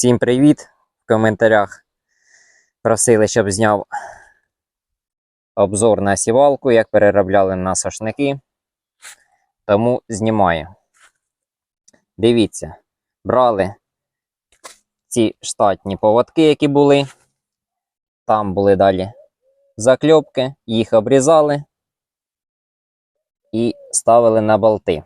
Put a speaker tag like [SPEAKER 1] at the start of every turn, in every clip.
[SPEAKER 1] Всім привіт! В коментарях просили, щоб зняв обзор на сівалку, як переробляли на сошники. Тому знімаю. Дивіться, брали ці штатні поводки, які були. Там були далі закльопки, їх обрізали і ставили на болти.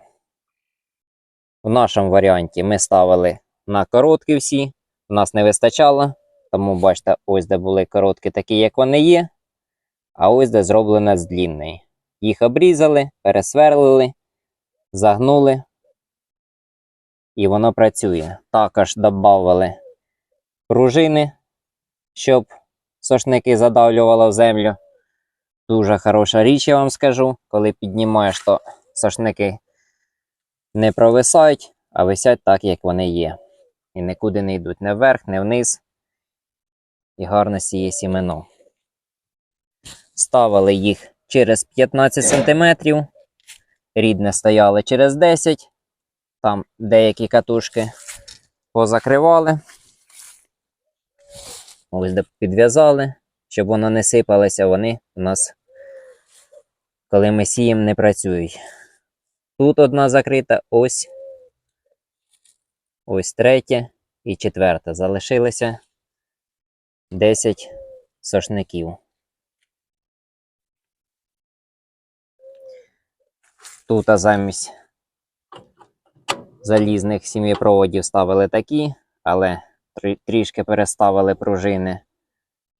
[SPEAKER 1] В нашому варіанті ми ставили на короткі всі. У нас не вистачало, тому бачите, ось де були короткі, такі, як вони є. А ось де зроблено з длінної. Їх обрізали, пересверлили, загнули, і воно працює. Також додавали пружини, щоб сошники задавлювало в землю. Дуже хороша річ, я вам скажу. Коли піднімаєш, то сошники не провисають, а висять так, як вони є. І нікуди не йдуть не вверх, не вниз. І гарно сіє сімено. Ставили їх через 15 см. Рідне стояли через 10 Там деякі катушки позакривали. Ось підв'язали, щоб воно не сипалося, вони у нас, коли ми сіємо, не працюють. Тут одна закрита, ось Ось третє і четверте. Залишилося 10 сошників. Тут а замість залізних сім'єпроводів ставили такі, але трішки переставили пружини,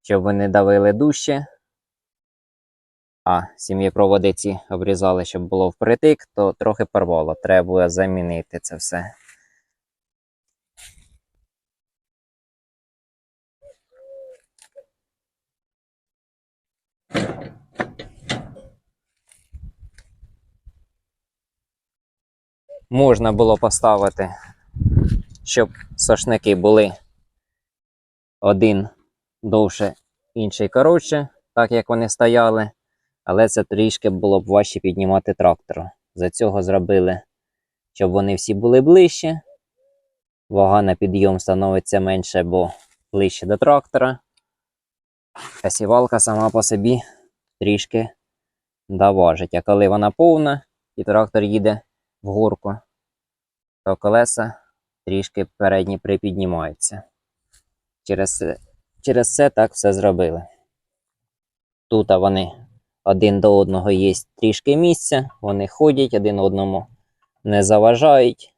[SPEAKER 1] щоб вони давили дужче. А сім'єпроводи ці обрізали, щоб було впритик, то трохи порвало. Треба замінити це все. Можна було поставити, щоб сошники були один довше, інший коротше, так як вони стояли. Але це трішки було б важче піднімати трактор. За цього зробили, щоб вони всі були ближче. Вага на підйом становиться менше, бо ближче до трактора. А сівалка сама по собі трішки доважить. А коли вона повна і трактор їде в горку, то колеса трішки передні припіднімаються. Через, через це так все зробили. Тут вони один до одного є трішки місця, вони ходять один одному не заважають.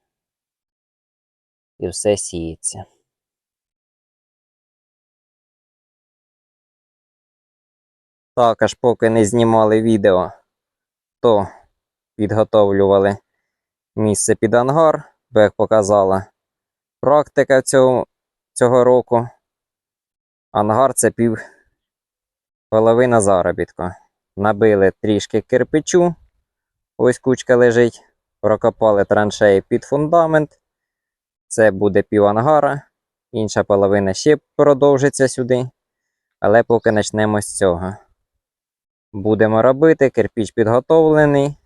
[SPEAKER 1] І все сіється. Також, поки не знімали відео, то підготовлювали місце під ангар, як показала практика цього, цього року. Ангар це пів половина заробітку. Набили трішки кирпичу, ось кучка лежить, прокопали траншеї під фундамент. Це буде пів ангара, інша половина ще продовжиться сюди. Але поки почнемо з цього. Будемо робити, кирпіч підготовлений.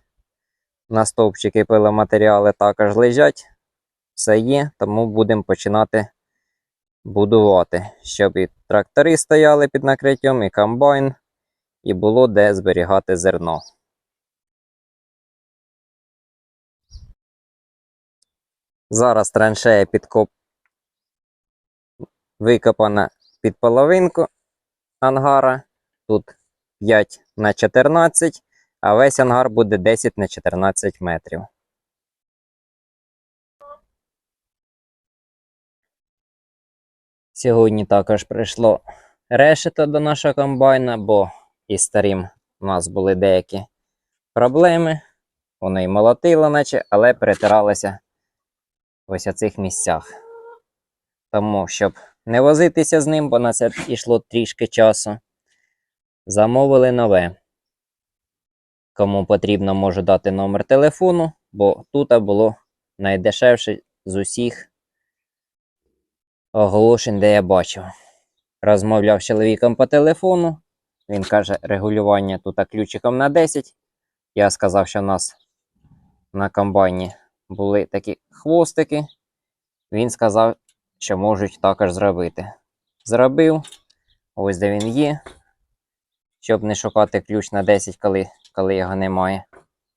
[SPEAKER 1] На стовпчики пиломатеріали також лежать. Все є, тому будемо починати будувати, щоб і трактори стояли під накриттям, і комбайн, і було де зберігати зерно. Зараз траншея підкоп... викопана під половинку ангара. Тут 5 на 14 а весь ангар буде 10 на 14 метрів. Сьогодні також прийшло решето до нашого комбайна, бо із старим у нас були деякі проблеми. Воно й молотило, наче, але перетиралося ось у цих місцях. Тому, щоб не возитися з ним, бо на це йшло трішки часу, замовили нове. Кому потрібно, можу дати номер телефону, бо тут було найдешевше з усіх оголошень, де я бачив. Розмовляв з чоловіком по телефону. Він каже, регулювання тут ключиком на 10. Я сказав, що у нас на комбайні були такі хвостики. Він сказав, що можуть також зробити. Зробив, ось де він є. Щоб не шукати ключ на 10, коли, коли його немає.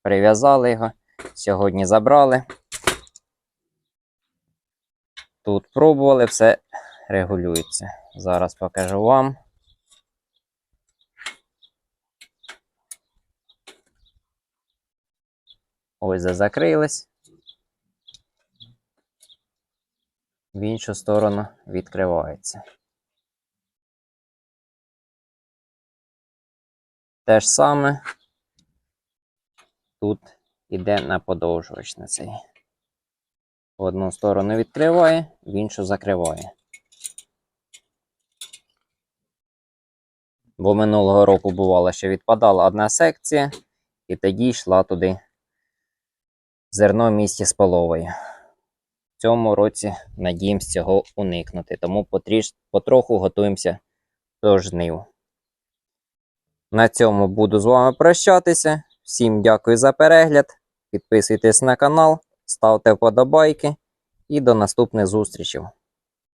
[SPEAKER 1] Прив'язали його. Сьогодні забрали. Тут пробували, все регулюється. Зараз покажу вам. Ось закрились. В іншу сторону відкривається. Те ж саме тут іде на подовжувач на цей. Одну сторону відкриває, в іншу закриває. Бо минулого року бувало, що відпадала одна секція, і тоді йшла туди зерно в місті з половою. В цьому році надіємось цього уникнути, тому потріш, потроху готуємося до жнив. На цьому буду з вами прощатися. Всім дякую за перегляд. Підписуйтесь на канал, ставте вподобайки і до наступних зустрічей.